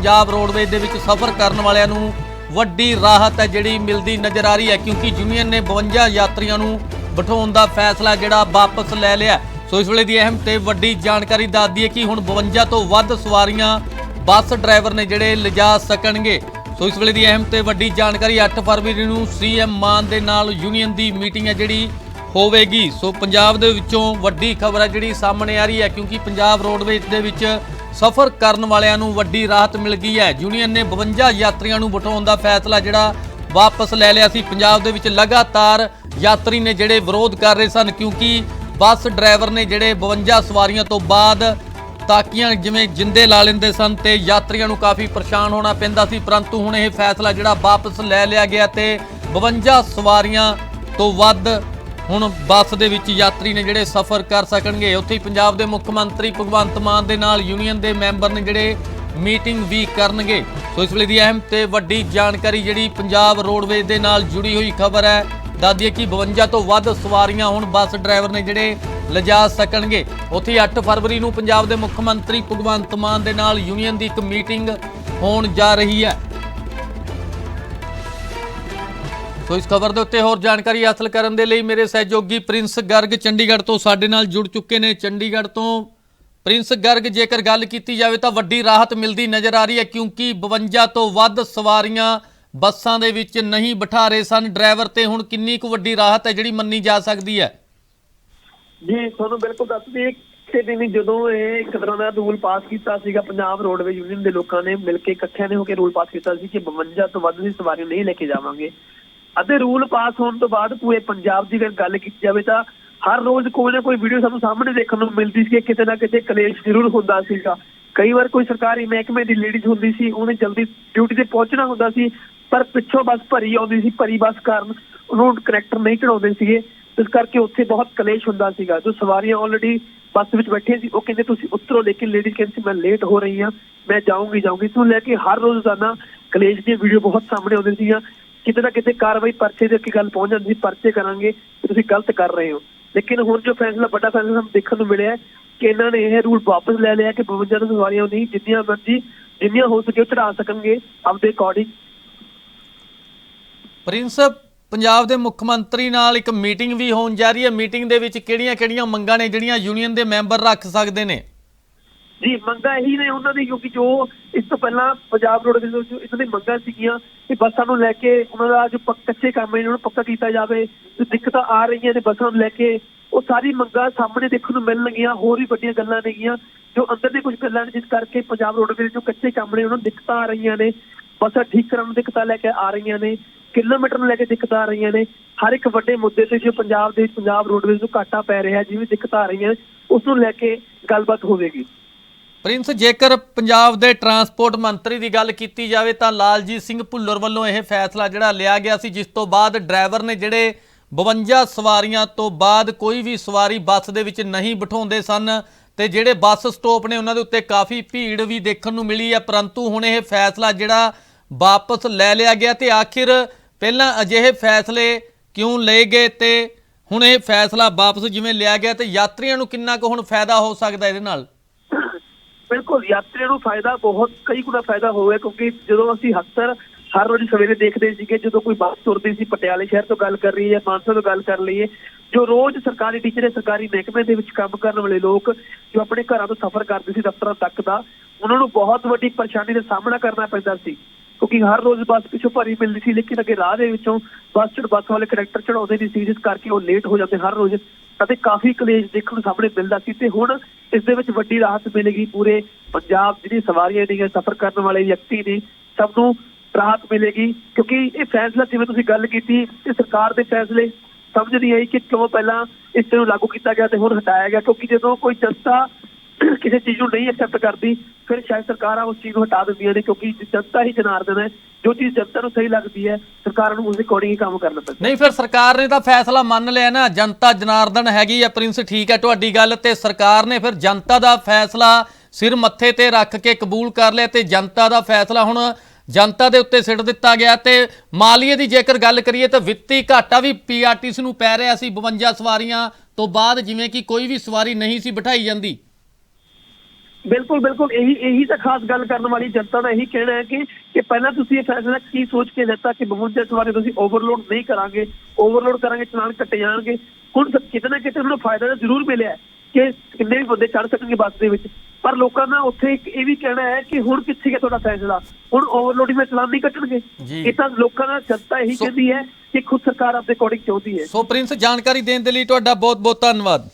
Punjab roadways ਦੇ ਵਿੱਚ ਸਫ਼ਰ ਕਰਨ ਵਾਲਿਆਂ ਨੂੰ ਵੱਡੀ ਰਾਹਤ ਹੈ, ਜਿਹੜੀ ਮਿਲਦੀ ਨਜ਼ਰ ਆ ਰਹੀ ਹੈ, ਕਿਉਂਕਿ ਯੂਨੀਅਨ ਨੇ 52 ਯਾਤਰੀਆਂ ਨੂੰ ਬਿਠਾਉਣ ਦਾ ਫੈਸਲਾ ਜਿਹੜਾ ਵਾਪਸ ਲੈ ਲਿਆ। ਸੋ ਇਸ ਵੇਲੇ ਦੀ ਅਹਿਮ ਤੇ ਵੱਡੀ ਜਾਣਕਾਰੀ ਦੱਸਦੀ ਹੈ ਕਿ ਹੁਣ 52 ਤੋਂ ਵੱਧ ਸਵਾਰੀਆਂ ਬੱਸ ਡਰਾਈਵਰ ਨੇ ਜਿਹੜੇ ਲਿਜਾ ਸਕਣਗੇ। ਸੋ ਇਸ ਵੇਲੇ ਦੀ ਅਹਿਮ ਤੇ ਵੱਡੀ ਜਾਣਕਾਰੀ 8 ਫਰਵਰੀ ਨੂੰ ਸੀਐਮ ਮਾਨ ਦੇ ਨਾਲ ਯੂਨੀਅਨ ਦੀ ਮੀਟਿੰਗ ਹੈ, ਜਿਹੜੀ ਹੋਵੇਗੀ। ਸੋ ਪੰਜਾਬ ਦੇ ਵਿੱਚੋਂ ਵੱਡੀ ਖਬਰ ਹੈ, ਜਿਹੜੀ ਸਾਹਮਣੇ ਆ ਰਹੀ ਹੈ, ਕਿਉਂਕਿ ਪੰਜਾਬ ਰੋਡਵੇਜ਼ ਦੇ ਵਿੱਚ ਸਫ਼ਰ ਕਰਨ ਵਾਲਿਆਂ ਨੂੰ ਵੱਡੀ ਰਾਹਤ ਮਿਲ ਗਈ ਹੈ। ਯੂਨੀਅਨ ਨੇ 52 ਯਾਤਰੀਆਂ ਨੂੰ ਬਿਠਾਉਣ ਦਾ ਫੈਸਲਾ ਜਿਹੜਾ ਵਾਪਸ ਲੈ ਲਿਆ ਸੀ। ਪੰਜਾਬ ਦੇ ਵਿੱਚ ਲਗਾਤਾਰ ਯਾਤਰੀ ਨੇ ਜਿਹੜੇ ਵਿਰੋਧ ਕਰ ਰਹੇ ਸਨ, ਕਿਉਂਕਿ ਬੱਸ ਡਰਾਈਵਰ ਨੇ ਜਿਹੜੇ 52 ਸਵਾਰੀਆਂ ਤੋਂ ਬਾਅਦ ਤਾਕੀਆਂ ਜਿਵੇਂ ਜਿੰਦੇ ਲਾ ਲੈਂਦੇ ਸਨ ਤੇ ਯਾਤਰੀਆਂ ਨੂੰ ਕਾਫੀ ਪਰੇਸ਼ਾਨ ਹੋਣਾ ਪੈਂਦਾ ਸੀ। ਪਰੰਤੂ ਹੁਣ ਇਹ ਫੈਸਲਾ ਜਿਹੜਾ ਵਾਪਸ ਲੈ ਲਿਆ ਗਿਆ ਤੇ 52 ਸਵਾਰੀਆਂ ਤੋਂ ਵੱਧ ਹੁਣ ਬੱਸ ਦੇ ਵਿੱਚ ਯਾਤਰੀ ਨੇ ਜਿਹੜੇ ਸਫ਼ਰ ਕਰ ਸਕਣਗੇ, ਉੱਥੇ ਹੀ ਪੰਜਾਬ ਦੇ ਮੁੱਖ ਮੰਤਰੀ ਭਗਵੰਤ ਮਾਨ ਦੇ ਨਾਲ ਯੂਨੀਅਨ ਦੇ ਮੈਂਬਰ ਨੇ ਜਿਹੜੇ ਮੀਟਿੰਗ ਵੀ ਕਰਨਗੇ। ਸੋ ਇਸ ਵੇਲੇ ਦੀ ਅਹਿਮ ਤੇ ਵੱਡੀ ਜਾਣਕਾਰੀ ਜਿਹੜੀ ਪੰਜਾਬ ਰੋਡਵੇਜ਼ ਦੇ ਨਾਲ ਜੁੜੀ ਹੋਈ ਖਬਰ ਹੈ। ਦੱਸਦੀ ਹੈ ਕਿ 52 ਤੋਂ ਵੱਧ ਸਵਾਰੀਆਂ ਹੁਣ ਬੱਸ ਡਰਾਈਵਰ ਨੇ ਜਿਹੜੇ ਲਿਜਾ ਸਕਣਗੇ। ਉੱਥੇ ਹੀ 8 ਫਰਵਰੀ ਨੂੰ ਪੰਜਾਬ ਦੇ ਮੁੱਖ ਮੰਤਰੀ ਭਗਵੰਤ ਮਾਨ ਦੇ ਨਾਲ ਯੂਨੀਅਨ ਦੀ ਇੱਕ ਮੀਟਿੰਗ ਹੋਣ ਜਾ ਰਹੀ ਹੈ। ਸੋ ਇਸ ਖਬਰ ਦੇ ਉੱਤੇ ਹੋਰ ਜਾਣਕਾਰੀ ਹਾਸਲ ਕਰਨ ਦੇ ਲਈ ਮੇਰੇ ਸਹਿਯੋਗੀ ਪ੍ਰਿੰਸ ਗਰਗ ਚੰਡੀਗੜ੍ਹ ਤੋਂ ਸਾਡੇ ਨਾਲ ਜੁੜ ਚੁੱਕੇ ਨੇ। ਚੰਡੀਗੜ੍ਹ ਤੋਂ ਪ੍ਰਿੰਸ ਗਰਗ, ਜੇਕਰ ਗੱਲ ਕੀਤੀ ਜਾਵੇ ਤਾਂ ਵੱਡੀ ਰਾਹਤ ਮਿਲਦੀ ਨਜ਼ਰ ਆ ਰਹੀ ਹੈ ਕਿਉਂਕਿ 52 ਤੋਂ ਵੱਧ ਸਵਾਰੀਆਂ ਬੱਸਾਂ ਦੇ ਵਿੱਚ ਨਹੀਂ ਬਿਠਾ ਰਹੇ ਸਨ। ਡਰਾਈਵਰ ਤੇ ਹੁਣ ਕਿੰਨੀ ਕੁ ਵੱਡੀ ਰਾਹਤ ਹੈ ਜਿਹੜੀ ਮੰਨੀ ਜਾ ਸਕਦੀ ਹੈ? ਜੀ, ਤੁਹਾਨੂੰ ਬਿਲਕੁਲ ਦੱਸ ਦਈਏ ਕਿ ਦਿਨ ਜਦੋਂ ਇਹ ਇੱਕ ਤਰ੍ਹਾਂ ਦਾ ਰੂਲ ਪਾਸ ਕੀਤਾ ਸੀਗਾ, ਪੰਜਾਬ ਰੋਡਵੇ ਯੂਨੀਅਨ ਦੇ ਲੋਕਾਂ ਨੇ ਮਿਲ ਕੇ ਇਕੱਠਿਆਂ ਨੇ ਹੋ ਕੇ ਰੂਲ ਪਾਸ ਕੀਤਾ ਸੀ ਕਿ 52 ਤੋਂ ਵੱਧ ਦੀ ਸਵਾਰੀ ਨਹੀਂ ਲੈ ਕੇ ਜਾਵਾਂਗੇ। ਅਤੇ ਰੂਲ ਪਾਸ ਹੋਣ ਤੋਂ ਬਾਅਦ ਪੂਰੇ ਪੰਜਾਬ ਦੀ ਅਗਰ ਗੱਲ ਕੀਤੀ ਜਾਵੇ ਤਾਂ ਹਰ ਰੋਜ਼ ਕੋਈ ਨਾ ਕੋਈ ਵੀਡੀਓ ਸਾਨੂੰ ਸਾਹਮਣੇ ਦੇਖਣ ਨੂੰ ਮਿਲਦੀ ਸੀ ਕਿ ਕਿਤੇ ਨਾ ਕਿਤੇ ਕਲੇਸ਼ ਜ਼ਰੂਰ ਹੁੰਦਾ ਸੀਗਾ। ਕਈ ਵਾਰ ਕੋਈ ਸਰਕਾਰੀ ਮਹਿਕਮੇ ਦੀ ਲੇਡੀਜ਼ ਹੁੰਦੀ ਸੀ, ਉਹਨੇ ਜਲਦੀ ਡਿਊਟੀ ਤੇ ਪਹੁੰਚਣਾ ਹੁੰਦਾ ਸੀ, ਪਰ ਪਿੱਛੋਂ ਬੱਸ ਭਰੀ ਆਉਂਦੀ ਸੀ, ਭਰੀ ਬੱਸ ਕਾਰਨ ਉਹਨੂੰ ਕਰੈਕਟਰ ਨਹੀਂ ਚੜਾਉਂਦੇ ਸੀਗੇ। ਇਸ ਕਰਕੇ ਉੱਥੇ ਬਹੁਤ ਕਲੇਸ਼ ਹੁੰਦਾ ਸੀਗਾ। ਜੋ ਸਵਾਰੀਆਂ ਆਲਰੇਡੀ ਬੱਸ ਵਿੱਚ ਬੈਠੇ ਸੀ, ਉਹ ਕਹਿੰਦੇ, ਤੁਸੀਂ ਉਤਰੋ, ਲੇਕਿਨ ਲੇਡੀਜ਼ ਕਹਿੰਦੀ ਸੀ, ਮੈਂ ਲੇਟ ਹੋ ਰਹੀ ਹਾਂ, ਮੈਂ ਜਾਊਂਗੀ ਜਾਊਂਗੀ। ਤੋਂ ਲੈ ਕੇ ਹਰ ਰੋਜ਼ ਰੋਜ਼ਾਨਾ ਕਲੇਸ਼ ਦੀਆਂ ਵੀਡੀਓ ਬਹੁਤ ਸਾਹਮਣੇ ਆਉਂਦੀਆਂ ਸੀਗੀਆਂ। ਕਿਤੇ ਨਾ ਕਿਤੇ ਕਾਰਵਾਈ ਪਰਚੇ ਦੇ ਅੱਗੇ ਗੱਲ ਪਹੁੰਚ ਜਾਂਦੀ, ਪਰਚੇ ਕਰਾਂਗੇ ਤੁਸੀਂ ਗਲਤ ਕਰ ਰਹੇ ਹੋ। ਲੇਕਿਨ ਹੁਣ ਜੋ ਫੈਸਲਾ, ਵੱਡਾ ਫੈਸਲਾ ਸਾਨੂੰ ਦੇਖਣ ਨੂੰ ਮਿਲਿਆ ਕਿ ਇਹਨਾਂ ਨੇ ਇਹ ਰੂਲ ਵਾਪਸ ਲੈ ਲਿਆ ਕਿ 52 ਸਵਾਰੀਆਂ ਨਹੀਂ, ਜਿੰਨੀਆਂ ਮਰਜ਼ੀ, ਜਿੰਨੀਆਂ ਹੋ ਸਕੇ ਉਹ ਚੜਾ ਸਕਣਗੇ ਆਪਦੇ ਅਕੋਰਡਿੰਗ ਪ੍ਰਿੰਸ, ਪੰਜਾਬ ਦੇ ਮੁੱਖ ਮੰਤਰੀ ਨਾਲ ਇੱਕ ਮੀਟਿੰਗ ਵੀ ਹੋਣ ਜਾ ਰਹੀ ਹੈ। ਮੀਟਿੰਗ ਦੇ ਵਿੱਚ ਕਿਹੜੀਆਂ-ਕਿਹੜੀਆਂ ਮੰਗਾਂ ਨੇ ਜਿਹੜੀਆਂ ਯੂਨੀਅਨ ਦੇ ਮੈਂਬਰ ਰੱਖ ਸਕਦੇ ਨੇ? ਜੀ, ਮੰਗਾਂ ਇਹੀ ਨੇ ਉਹਨਾਂ ਦੀ, ਕਿਉਂਕਿ ਜੋ ਇਸ ਤੋਂ ਪਹਿਲਾਂ ਪੰਜਾਬ ਰੋਡਵੇਜ਼ ਦੇ ਇਹਨਾਂ ਦੀ ਮੰਗਾਂ ਸੀਗੀਆਂ ਕਿ ਬੱਸਾਂ ਨੂੰ ਲੈ ਕੇ ਉਹਨਾਂ ਦਾ ਜੋ ਕੱਚੇ ਕੰਮ ਨੇ ਉਹਨਾਂ ਨੂੰ ਪੱਕਾ ਕੀਤਾ ਜਾਵੇ ਜੋ ਦਿੱਕਤਾਂ ਆ ਰਹੀਆਂ ਨੇ ਬੱਸਾਂ ਨੂੰ ਲੈ ਕੇ, ਉਹ ਸਾਰੀ ਮੰਗਾਂ ਸਾਹਮਣੇ ਦੇਖਣ ਨੂੰ ਮਿਲਣਗੀਆਂ ਹੋਰ ਵੀ ਵੱਡੀਆਂ ਗੱਲਾਂ ਨੇਗੀਆਂ ਜੋ ਅੰਦਰ ਦੇ ਕੁਝ ਗੱਲਾਂ ਨੇ, ਜਿਸ ਕਰਕੇ ਪੰਜਾਬ ਰੋਡਵੇਜ਼ ਜੋ ਕੱਚੇ ਕੰਮ ਨੇ, ਉਹਨਾਂ ਨੂੰ ਦਿੱਕਤਾਂ ਆ ਰਹੀਆਂ ਨੇ, ਬੱਸਾਂ ਠੀਕ ਕਰਨ ਨੂੰ ਦਿੱਕਤਾਂ ਲੈ ਕੇ ਆ ਰਹੀਆਂ ਨੇ, ਕਿਲੋਮੀਟਰ ਨੂੰ ਲੈ ਕੇ ਦਿੱਕਤਾਂ ਆ ਰਹੀਆਂ ਨੇ, ਹਰ ਇੱਕ ਵੱਡੇ ਮੁੱਦੇ ਤੇ ਜੋ ਪੰਜਾਬ ਦੇ ਪੰਜਾਬ ਰੋਡਵੇਜ਼ ਨੂੰ ਘਾਟਾ ਪੈ ਰਿਹਾ, ਜਿਵੇਂ ਦਿੱਕਤਾਂ ਆ ਰਹੀਆਂ ਨੇ ਉਸ ਨੂੰ ਲੈ ਕੇ ਗੱਲਬਾਤ ਹੋਵੇਗੀ। ਪ੍ਰਿੰਸ, ਜੇਕਰ ਪੰਜਾਬ ਦੇ ਟਰਾਂਸਪੋਰਟ ਮੰਤਰੀ ਦੀ ਗੱਲ ਕੀਤੀ ਜਾਵੇ ਤਾਂ ਲਾਲਜੀਤ ਸਿੰਘ ਭੁੱਲਰ ਵੱਲੋਂ ਇਹ ਫੈਸਲਾ ਜਿਹੜਾ ਲਿਆ ਗਿਆ ਸੀ, ਜਿਸ ਤੋਂ ਬਾਅਦ ਡਰਾਈਵਰ ਨੇ ਜਿਹੜੇ 52 ਸਵਾਰੀਆਂ ਤੋਂ ਬਾਅਦ ਕੋਈ ਵੀ ਸਵਾਰੀ ਬੱਸ ਦੇ ਵਿੱਚ ਨਹੀਂ ਬਿਠਾਉਂਦੇ ਸਨ ਤੇ ਜਿਹੜੇ ਬੱਸ ਸਟਾਪ ਨੇ ਉਹਨਾਂ ਦੇ ਉੱਤੇ ਕਾਫੀ ਭੀੜ ਵੀ ਦੇਖਣ ਨੂੰ ਮਿਲੀ ਹੈ, ਪਰੰਤੂ ਹੁਣ ਇਹ ਫੈਸਲਾ ਜਿਹੜਾ ਵਾਪਸ ਲੈ ਲਿਆ ਗਿਆ ਤੇ ਆਖਿਰ ਪਹਿਲਾਂ ਅਜਿਹੇ ਫੈਸਲੇ ਕਿਉਂ ਲਏ ਗਏ ਤੇ ਹੁਣ ਇਹ ਫੈਸਲਾ ਵਾਪਸ ਜਿਵੇਂ ਲਿਆ ਗਿਆ ਤੇ ਯਾਤਰੀਆਂ ਨੂੰ ਕਿੰਨਾ ਕੁ ਹੁਣ ਫਾਇਦਾ ਹੋ ਸਕਦਾ ਇਹਦੇ ਨਾਲ? ਬਿਲਕੁਲ, ਯਾਤਰੀਆਂ ਨੂੰ ਫਾਇਦਾ ਬਹੁਤ, ਕਈ ਗੁਣਾ ਫਾਇਦਾ ਹੋਇਆ ਕਿਉਂਕਿ ਜਦੋਂ ਅਸੀਂ ਅਕਸਰ ਹਰ ਰੋਜ਼ ਸਵੇਰੇ ਦੇਖਦੇ ਸੀਗੇ, ਜਦੋਂ ਕੋਈ ਬੱਸ ਤੁਰਦੀ ਸੀ, ਪਟਿਆਲੇ ਸ਼ਹਿਰ ਤੋਂ ਗੱਲ ਕਰ ਰਹੀ ਹੈ ਮਾਨਸਾ ਤੋਂ ਗੱਲ ਕਰ ਲਈਏ, ਜੋ ਰੋਜ਼ ਸਰਕਾਰੀ ਟੀਚਰ ਸਰਕਾਰੀ ਮਹਿਕਮੇ ਦੇ ਵਿੱਚ ਕੰਮ ਕਰਨ ਵਾਲੇ ਲੋਕ, ਜੋ ਆਪਣੇ ਘਰਾਂ ਤੋਂ ਸਫ਼ਰ ਕਰਦੇ ਸੀ ਦਫ਼ਤਰਾਂ ਤੱਕ ਦਾ, ਉਹਨਾਂ ਨੂੰ ਬਹੁਤ ਵੱਡੀ ਪਰੇਸ਼ਾਨੀ ਦਾ ਸਾਹਮਣਾ ਕਰਨਾ ਪੈਂਦਾ ਸੀ। ਕਿਉਂਕਿ ਹਰ ਰੋਜ਼ ਬੱਸ ਪਿੱਛੋਂ ਭਰੀ ਮਿਲਦੀ ਸੀ, ਲੇਕਿਨ ਅੱਗੇ ਰਾਹ ਦੇ ਵਿੱਚੋਂ ਬੱਸ ਚੜ ਬੱਸ ਵਾਲੇ ਕੰਡਕਟਰ ਚੜਾਉਂਦੇ ਨਹੀਂ ਸੀ, ਜਿਸ ਕਰਕੇ ਉਹ ਲੇਟ ਹੋ ਜਾਂਦੇ ਹਰ ਰੋਜ਼। ਅਤੇ ਕਾਫੀ ਕਲੇਸ਼ ਦੇਖਣ ਨੂੰ ਸਾਹਮਣੇ ਮਿਲਦਾ ਸੀ ਤੇ ਹੁਣ ਇਸ ਦੇ ਵਿੱਚ ਵੱਡੀ ਰਾਹਤ ਮਿਲੇਗੀ। ਪੂਰੇ ਪੰਜਾਬ ਜਿਹੜੀ ਸਵਾਰੀਆਂ ਨੇ ਸਫ਼ਰ ਕਰਨ ਵਾਲੇ ਵਿਅਕਤੀ ਨੇ, ਸਭ ਨੂੰ ਰਾਹਤ ਮਿਲੇਗੀ। ਕਿਉਂਕਿ ਇਹ ਫੈਸਲਾ ਜਿਵੇਂ ਤੁਸੀਂ ਗੱਲ ਕੀਤੀ ਕਿ ਸਰਕਾਰ ਦੇ ਫੈਸਲੇ। ਸਮਝ ਨਹੀਂ ਆਈ ਕਿ ਕਿਉਂ ਪਹਿਲਾਂ ਇਸ ਨੂੰ ਲਾਗੂ ਕੀਤਾ ਗਿਆ ਤੇ ਹੁਣ ਹਟਾਇਆ ਗਿਆ, ਕਿਉਂਕਿ ਜਦੋਂ ਕੋਈ ਜਨਤਾ ਕਿਸੇ ਚੀਜ਼ ਨੂੰ ਨਹੀਂ ਐਕਸੈਪਟ ਕਰਦੀ, ਫਿਰ ਸ਼ਾਇਦ ਸਰਕਾਰਾਂ ਉਸ ਚੀਜ਼ ਨੂੰ ਹਟਾ ਦਿੰਦੀਆਂ ਨੇ ਕਿਉਂਕਿ ਜਨਤਾ ਹੀ ਜਨਾਰਦਨ ਹੈ, ਜੋ ਚੀਜ਼ ਜਨਤਾ ਨੂੰ ਸਹੀ ਲੱਗਦੀ ਹੈ, ਸਰਕਾਰਾਂ ਨੂੰ ਉਸ ਦੇ ਅਕੋਰਡਿੰਗ ਹੀ ਕੰਮ ਕਰਨਾ ਪੈਂਦਾ। ਨਹੀਂ, ਫਿਰ ਸਰਕਾਰ ਨੇ ਤਾਂ ਫੈਸਲਾ ਮੰਨ ਲਿਆ ਨਾ, ਜਨਤਾ ਜਨਾਰਦਨ ਹੈਗੀ ਆ ਪ੍ਰਿੰਸ, ਠੀਕ ਹੈ ਤੁਹਾਡੀ ਗੱਲ ਤੇ ਸਰਕਾਰ ਨੇ ਫਿਰ ਜਨਤਾ ਦਾ ਫੈਸਲਾ ਸਿਰ ਮੱਥੇ ਤੇ ਰੱਖ ਕੇ ਕਬੂਲ ਕਰ ਲਿਆ ਤੇ ਜਨਤਾ ਦਾ ਫੈਸਲਾ ਹੁਣ ਜਨਤਾ ਦੇ ਉੱਤੇ ਸਿੱਟ ਦਿੱਤਾ ਗਿਆ ਤੇ ਮਾਲੀਏ ਦੀ ਜੇਕਰ ਗੱਲ ਕਰੀਏ ਤਾਂ ਵਿੱਤੀ ਘਾਟਾ ਵੀ ਪੀਆਰਟੀਸੀ ਨੂੰ ਪੈ ਰਿਹਾ ਸੀ 52 ਸਵਾਰੀਆਂ ਤੋਂ ਬਾਅਦ, ਜਿਵੇਂ ਕਿ ਕੋਈ ਵੀ ਸਵਾਰੀ ਨਹੀਂ ਸੀ ਬਿਠਾਈ ਜਾਂਦੀ। ਬਿਲਕੁਲ ਬਿਲਕੁਲ ਇਹੀ ਇਹੀ ਤਾਂ ਖਾਸ ਗੱਲ ਕਰਨ ਵਾਲੀ ਜਨਤਾ ਦਾ ਇਹੀ ਕਹਿਣਾ ਹੈ ਕਿ ਕਿ ਪਹਿਲਾਂ ਤੁਸੀਂ ਇਹ ਫੈਸਲਾ ਕੀ ਸੋਚ ਕੇ ਲਿੱਤਾ ਕਿ 52 ਸਵਾਰੀ ਤੁਸੀਂ ਓਵਰਲੋਡ ਨਹੀਂ ਕਰਾਂਗੇ ਓਵਰਲੋਡ ਕਰਾਂਗੇ ਚਲਾਨ ਕੱਟੇ ਜਾਣਗੇ। ਹੁਣ ਕਿਤੇ ਨਾ ਕਿਤੇ ਉਹਨਾਂ ਨੂੰ ਫਾਇਦਾ ਤਾਂ ਜ਼ਰੂਰ ਮਿਲਿਆ ਕਿ ਕਿੰਨੇ ਵੀ ਬੰਦੇ ਚੜ ਸਕਣਗੇ ਬੱਸ ਦੇ ਵਿੱਚ। ਪਰ ਲੋਕਾਂ ਦਾ ਉੱਥੇ ਇੱਕ ਇਹ ਵੀ ਕਹਿਣਾ ਹੈ ਕਿ ਹੁਣ ਕਿੱਥੇ ਗਿਆ ਤੁਹਾਡਾ ਫੈਸਲਾ? ਹੁਣ ਓਵਰਲੋਡਿੰਗ ਦਾ ਚਲਾਨ ਨਹੀਂ ਕੱਟਣਗੇ। ਇਹ ਤਾਂ ਲੋਕਾਂ ਦਾ ਜਨਤਾ ਇਹੀ ਕਹਿੰਦੀ ਹੈ ਕਿ ਖੁਦ ਸਰਕਾਰ ਆਪਣੇ ਅਕੋਰਡਿੰਗ ਚਾਹੁੰਦੀ ਹੈ। ਸੋ ਪ੍ਰਿੰਸ ਜਾਣਕਾਰੀ ਦੇਣ ਦੇ ਲਈ ਤੁਹਾਡਾ ਬਹੁਤ ਬਹੁਤ ਧੰਨਵਾਦ।